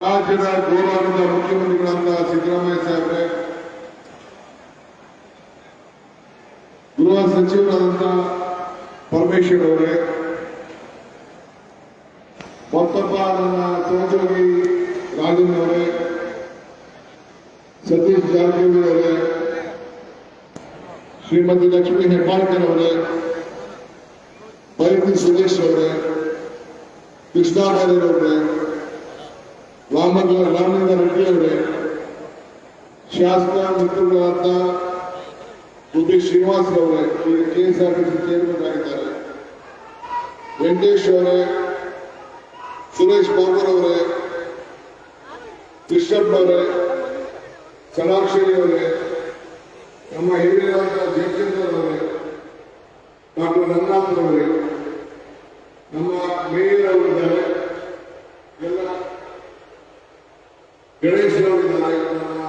ರಾಜ್ಯದ ಗೌರವಾನ್ವಿತ ಮುಖ್ಯಮಂತ್ರಿಗಳಾದ ಸಿದ್ದರಾಮಯ್ಯ ಸಾಹೇಬ್ರೆ, ಗೃಹ ಸಚಿವರಾದಂತಹ ಪರಮೇಶ್ವರ್ ಅವರೇ, ಮತ್ತೊಬ್ಬ ನನ್ನ ಸಹೋದ್ಯೋಗಿ ರಾಜನ್ ಅವರೇ, ಸತೀಶ್ ಜಾರಕಿಹೊಳಿ ಅವರೇ, ಶ್ರೀಮತಿ ಲಕ್ಷ್ಮೀ ಹೆಬ್ಬಾಳ್ಕರ್ ಅವರೇ ಸುರೇಶ್ ಅವರೇ ರಾಮಲಿಂಗ ರಾಮಲಿಂಗ ರೆಡ್ಡಿ ಅವರೇ ಶಾಸಕ ಮಿತ್ರಗಳಾದ ಉದ್ದಿ ಶ್ರೀನಿವಾಸ್ ಅವರೇ. ಈಗ ಕೆಎಸ್ಆರ್ಟಿಸಿ ಚೇರ್ಮನ್ ಆಗಿದ್ದಾರೆ ವೆಂಕಟೇಶ್ ಅವರೇ, ಸುರೇಶ್ ಬಾಬರ್ ಅವರೇ ಕೃಷ್ಣಪ್ಪ ಅವರೇ ಸಲಾಕ್ಷರಿ ಅವರೇ, ನಮ್ಮ ಹಿರಿಯರಾದ ಜಯಚಂದ್ರ ಅವರೇ, ಡಾಕ್ಟರ್ ರಂಗನಾಥ್ ಅವರೇ, ನಮ್ಮ ಮೇಯರ್ ಗಣೇಶ್ ಅವರಿದ್ದಾರೆ ನಮ್ಮ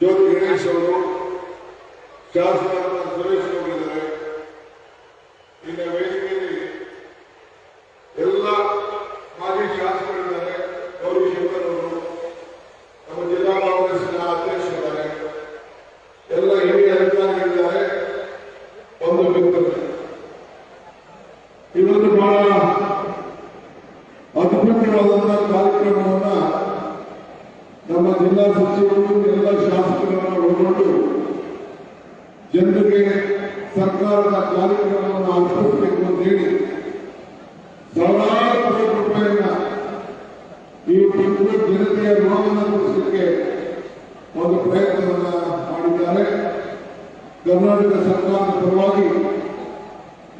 ಜ್ಯೋತಿ ಗಣೇಶ್ ಅವರು ಅದ್ಭುತವಾದಂತಹ ಕಾರ್ಯಕ್ರಮವನ್ನ ನಮ್ಮ ಜಿಲ್ಲಾ ಸಚಿವರು, ಎಲ್ಲ ಶಾಸಕರನ್ನು ಒಳಗೊಂಡು ಜನರಿಗೆ ಸರ್ಕಾರದ ಕಾರ್ಯಕ್ರಮವನ್ನು ಅರ್ಪಿಸಬೇಕು ಅಂತ ಹೇಳಿ ಸಾವಿರಾರು ಕೋಟಿ ರೂಪಾಯಿನ ಈ ಬೆಂಗಳೂರು ಜನತೆಯ ಋಣವನ್ನು ಕೊಡಿಸಲಿಕ್ಕೆ ಒಂದು ಪ್ರಯತ್ನವನ್ನ ಮಾಡಿದ್ದಾರೆ. ಕರ್ನಾಟಕ ಸರ್ಕಾರದ ಪರವಾಗಿ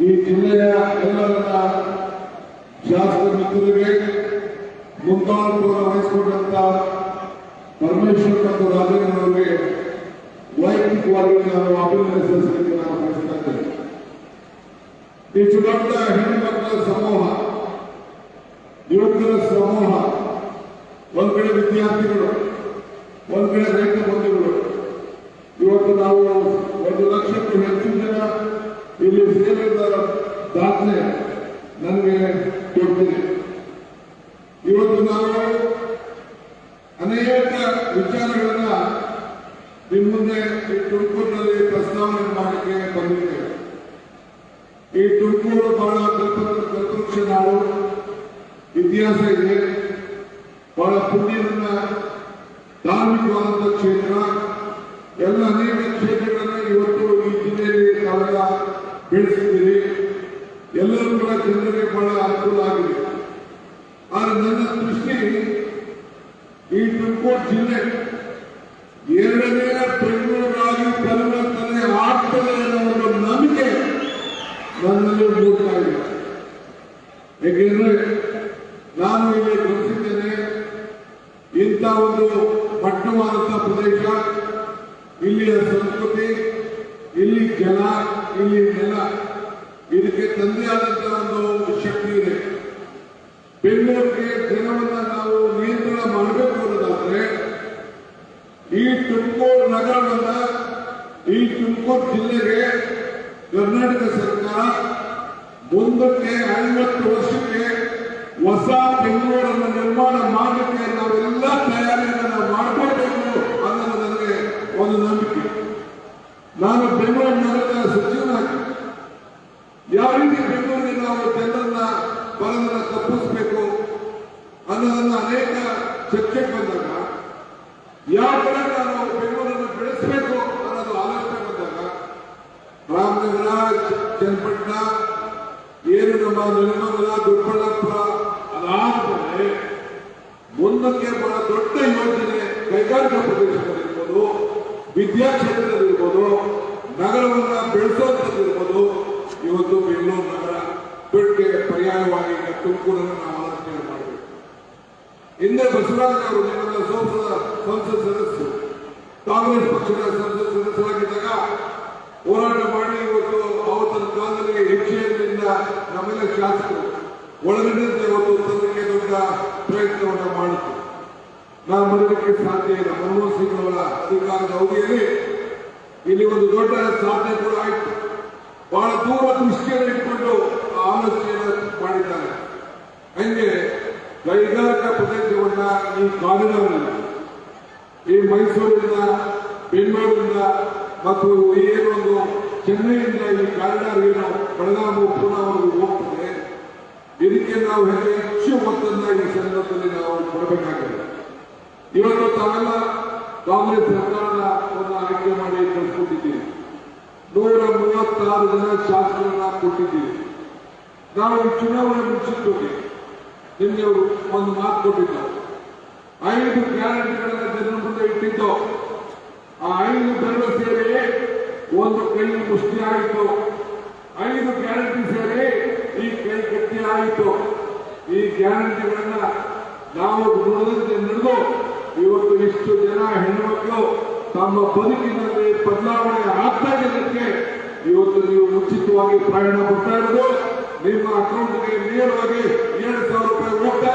ಈ ಜಿಲ್ಲೆಯ ಎಲ್ಲರನ್ನ ಶಾಸಕ ಮಿತ್ರರಿಗೆ ಮುಂದಾಳತ್ವ ವಹಿಸಿಕೊಂಡಂತ ಪರಮೇಶ್ವರ್ ಮತ್ತು ರಾಜೇಂದ್ರ ಅವರಿಗೆ ವೈಯಕ್ತಿಕವಾಗಿ ನಾನು ಅಭಿನಂದಿಸಲಿಕ್ಕೆ ನಾನು ಬಯಸ್ತಾ ಇದ್ದೇನೆ ಇಷ್ಟು ದೊಡ್ಡ ಹೆಣ್ಣುಮಕ್ಕಳ ಸಮೂಹ, ಯುವಕರ ಸಮೂಹ, ಒಂದ್ ಕಡೆ ವಿದ್ಯಾರ್ಥಿಗಳು, ಒಂದ್ ಕಡೆ ರೈತ ಬಂಧುಗಳು. ಇವತ್ತು ನಾವು ಒಂದು ಲಕ್ಷಕ್ಕೂ ಹೆಚ್ಚು ಜನ ಇಲ್ಲಿ ಸೇರಿದ ದಾಖಲೆ ನನಗೆ ಕೊಡ್ತೀನಿ ಇವತ್ತು ನಾವು ಅನೇಕ ವಿಚಾರಗಳನ್ನ ನಿಮ್ಮ ಮುಂದೆ ಈ ತುಮಕೂರಿನಲ್ಲಿ ಪ್ರಸ್ತಾವನೆ ಮಾಡಲಿಕ್ಕೆ ಬಂದಿದ್ದೇವೆ. ಈ ತುಮಕೂರು ಬಹಳ ಕಲ್ಪಕ್ಷ ನಾಡು. ಇತಿಹಾಸ ಇದೆ. ಬಹಳ ಪುಣ್ಯವನ್ನ ಧಾರ್ಮಿಕವಾದಂತಹ ಕ್ಷೇತ್ರ. ಎಲ್ಲ ಅನೇಕ ಕ್ಷೇತ್ರಗಳನ್ನ ಇವತ್ತು ಈ ಜಿಲ್ಲೆಯಲ್ಲಿ ತಾವೆಲ್ಲ ಬೆಳೆಸಿದ್ದೀರಿ ಎಲ್ಲರೂ ಕೂಡ ಜನರಿಗೆ ಬಹಳ ಅನುಕೂಲ ಆಗಿದೆ ಆದರೆ ನನ್ನ ದೃಷ್ಟಿ ಈ ತುಮಕೂರು ಜಿಲ್ಲೆ ಎರಡನೇ ಬೆಂಗಳೂರಾಗಿ ಪರಿವರ್ತನೆ ಆಗ್ತದೆ ಅನ್ನೋ ಒಂದು ನಂಬಿಕೆ ನನ್ನಲ್ಲಿ ಮೂಡ್ತಾ ಏಕೆಂದ್ರೆ ನಾನು ಇಲ್ಲಿ ಬರ್ತಿದ್ದೇನೆ ಇಂಥ ಒಂದು ಪಟ್ಟಣವಾದಂಥ ಪ್ರದೇಶ, ಇಲ್ಲಿಯ ಸಂಸ್ಕೃತಿ, ಇಲ್ಲಿ ಜನ, ಇಲ್ಲಿ ನೆಲ, ಇದಕ್ಕೆ ತಂದೆ ಆದಂತಹ ಒಂದು ಶಕ್ತಿ ಇದೆ. ಬೆಂಗಳೂರಿಗೆ ಜನವನ್ನ ನಾವು ನಿಯಂತ್ರಣ ಮಾಡಬೇಕು. ತುಮಕೂರು ನಗರವನ್ನ ಈ ತುಮಕೂರು ಜಿಲ್ಲೆಗೆ ಕರ್ನಾಟಕ ಸರ್ಕಾರ ಮುಂದಕ್ಕೆ ಐವತ್ತು ವರ್ಷಕ್ಕೆ ಹೊಸ ಬೆಂಗಳೂರನ್ನು ನಿರ್ಮಾಣ ಮಾಡಲಿಕ್ಕೆ ನಾವೆಲ್ಲ ತಯಾರಿಯನ್ನು ಮಾಡಬೇಕು ಅನ್ನೋದು ನನಗೆ ಒಂದು ನಂಬಿಕೆ. ನಾನು ಬೆಂಗಳೂರು ನಗರದ ಸಚಿವನಾಗಿ, ಯಾವ ರೀತಿ ಬೆಂಗಳೂರಿಗೆ ನಾವು ಜನರನ್ನ ಬರೋದನ್ನ ತಪ್ಪಿಸಬೇಕು ಅನ್ನೋದನ್ನ ಅನೇಕ ಚರ್ಚೆ ಬಂದಾಗ ಯಾವ ಕಡೆ ನಾವು ಬೆಂಗಳೂರನ್ನು ಬೆಳೆಸಬೇಕು ಅನ್ನೋದು ಆಲೋಚನೆ ಬಂದಾಗ ರಾಮನಗರ ಚನ್ನಪಟ್ಟಣ ಏನು ನಮ್ಮ ನೆಲಮಂಗಲ ದೊಡ್ಡಬಳ್ಳಾಪುರ ಅದಾದ್ರೆ ಮುಂದಕ್ಕೆ ಬಹಳ ದೊಡ್ಡ ಯೋಜನೆ ಕೈಗಾರಿಕಾ ಪ್ರದೇಶದಲ್ಲಿರ್ಬೋದು, ವಿದ್ಯಾಕ್ಷೇತ್ರದಲ್ಲಿರ್ಬೋದು, ನಗರವನ್ನ ಬೆಳೆಸೋದ್ರಲ್ಲಿರ್ಬೋದು. ಇವತ್ತು ಬೆಂಗಳೂರು ನಗರ ಬಿಟ್ಟಿಗೆ ಪರ್ಯಾಯವಾಗಿ ತುಮಕೂರನ್ನು ನಾವು ಆಲೋಚನೆ ಮಾಡಬೇಕು. ಹಿಂದೆ ಬಸವರಾಜ್ ಅವರು ನಿಮ್ಮ ಸಂಸದ, ಸಂಸತ್ ಸದಸ್ಯರು. ಕಾಂಗ್ರೆಸ್ ಪಕ್ಷದ ಸಂಸತ್ ಸದಸ್ಯರಾಗಿದ್ದಾಗ ಹೋರಾಟ ಮಾಡಿ ಹೆಚ್ಚಿನಿಂದ ನಮ್ಮೆಲ್ಲ ಶಾಸಕರು ಒಳಗಡೆ ಒಂದು ತರಲಿಕ್ಕೆ ದೊಡ್ಡ ಪ್ರಯತ್ನವನ್ನು ಮಾಡಿತು ನಾವು ಮರಲಿಕ್ಕೆ ಸಾಧ್ಯ ಇಲ್ಲ. ಮನಮೋಹನ್ ಸಿಂಗ್ ಅವರ ಅಧಿಕಾರದ ಅವಧಿಯಲ್ಲಿ ಇಲ್ಲಿ ಒಂದು ದೊಡ್ಡ ಸಾಧನೆ ಕೂಡ ಆಯಿತು. ಬಹಳ ದೂರ ದೃಷ್ಟಿಯನ್ನು ಇಟ್ಟುಕೊಂಡು ಆಲೋಚನೆಯನ್ನು ಮಾಡಿದ್ದಾರೆ. ಹಂಗೆ ಕೈಗಾರಿಕಾ ಪ್ರದೇಶವನ್ನ ಈ ಕಾರಿಡಾರ್ನಲ್ಲಿ, ಈ ಮೈಸೂರಿನಿಂದ ಬೆಂಗಳೂರಿನಿಂದ ಮತ್ತು ಏನೊಂದು ಚೆನ್ನೈಯಿಂದ ಈ ಕಾರಿಡಾರ್ಗೆ ನಾವು ಬೆಳಗಾವಿ ಪೂರ್ಣವರೆಗೂ ಹೋಗ್ತದೆ. ಇದಕ್ಕೆ ನಾವು ಹೆಚ್ಚು ಈ ಸಂದರ್ಭದಲ್ಲಿ ನಾವು ಕೊಡಬೇಕಾಗಿದೆ. ಇವತ್ತು ತಾವೆಲ್ಲ ಕಾಂಗ್ರೆಸ್ ಸರ್ಕಾರದ ಆಯ್ಕೆ ಮಾಡಿ ಕಳಿಸ್ಕೊಟ್ಟಿದ್ದೀವಿ ನೂರ ಮೂವತ್ತಾರು ಜನ ಶಾಸಕರನ್ನ ಕೊಟ್ಟಿದ್ದೀವಿ ನಾವು ಈ ಚುನಾವಣೆ ಮುಗಿಸಿದ್ದೇವೆ ನಿಮಗೆ ಒಂದು ಮಾತು ಕೊಟ್ಟಿದ್ದು ಐದು ಗ್ಯಾರಂಟಿಗಳನ್ನು ಜನರ ಮುಂದೆ ಇಟ್ಟಿದ್ದೋ, ಆ ಐದು ಬೆರಳು ಒಂದು ಕೈ ಮುಷ್ಟಿ ಆಯಿತು ಐದು ಗ್ಯಾರಂಟಿ ಸೇರಿ ಈ ಕೈ ಗಟ್ಟಿ ಆಯಿತು ಈ ಗ್ಯಾರಂಟಿಗಳನ್ನ ನಾವು ನುಡಿದಂತೆ ನಡೆದು, ಇವತ್ತು ಇಷ್ಟು ಜನ ಹೆಣ್ಣುಮಕ್ಕಳು ತಮ್ಮ ಬದುಕಿನಲ್ಲಿ ಬದಲಾವಣೆ ಆಗ್ತಾ ಇದ್ದಕ್ಕೆ ಇವತ್ತು ನೀವು ಉಚಿತವಾಗಿ ಪ್ರಯಾಣ ಬರ್ತಾ ಇರೋದು. ನಿಮ್ಮ ಅಕೌಂಟ್ಗೆ ನೇರವಾಗಿ ಏಳು ಸಾವಿರ ರೂಪಾಯಿ ಹೋಗ್ತಾ